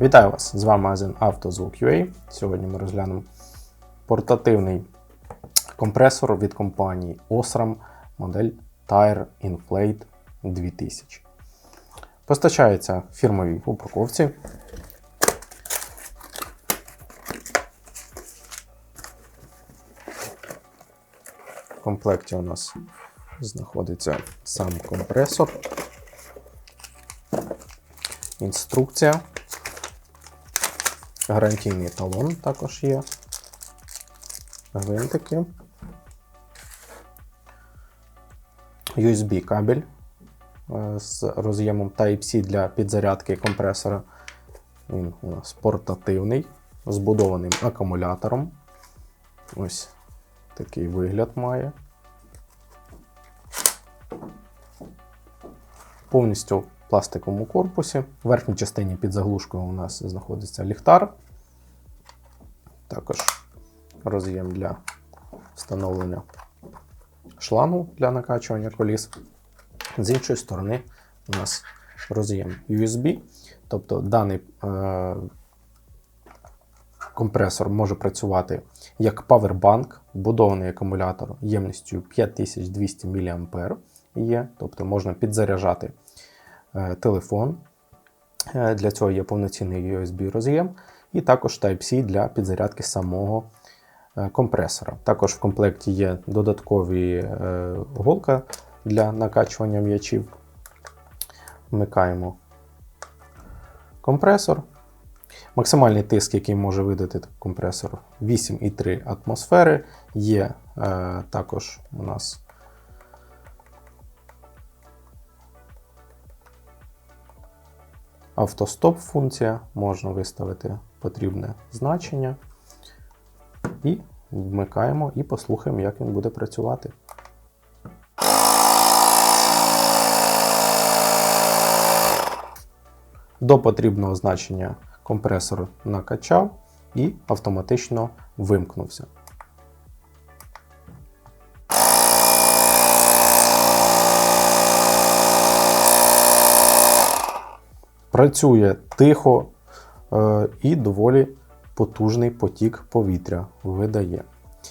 Вітаю вас! З вами магазин «Автозвук.UA». Сьогодні ми розглянемо портативний компресор від компанії Osram модель Tire Inflate 2000. Постачається в фірмовій упаковці. В комплекті у нас знаходиться сам компресор, інструкція. Гарантійний талон також є. Гвинтики. USB кабель е, з роз'ємом Type-C для підзарядки компресора. Він у нас портативний, збудованим акумулятором. Ось такий вигляд має. Повністю пластиковому корпусі. В верхній частині під заглушкою у нас знаходиться ліхтар. Також роз'єм для встановлення шлангу для накачування коліс. З іншої сторони, у нас роз'єм USB, тобто даний е, компресор може працювати як павербанк, будований акумулятор ємністю 5200 мА є, тобто можна підзаряджати телефон. Е, Для цього є повноцінний USB роз'єм, і також Type-C для підзарядки самого е, компресора. Також в комплекті є додаткові е, голка для накачування м'ячів. Вмикаємо компресор. Максимальний тиск, який може видати компресор 8,3 атмосфери. Є е, також у нас автостоп функція, можна виставити потрібне значення. І вмикаємо і послухаємо, як він буде працювати. До потрібного значення компресор накачав і автоматично вимкнувся. Працює тихо е, і доволі потужний потік повітря видає.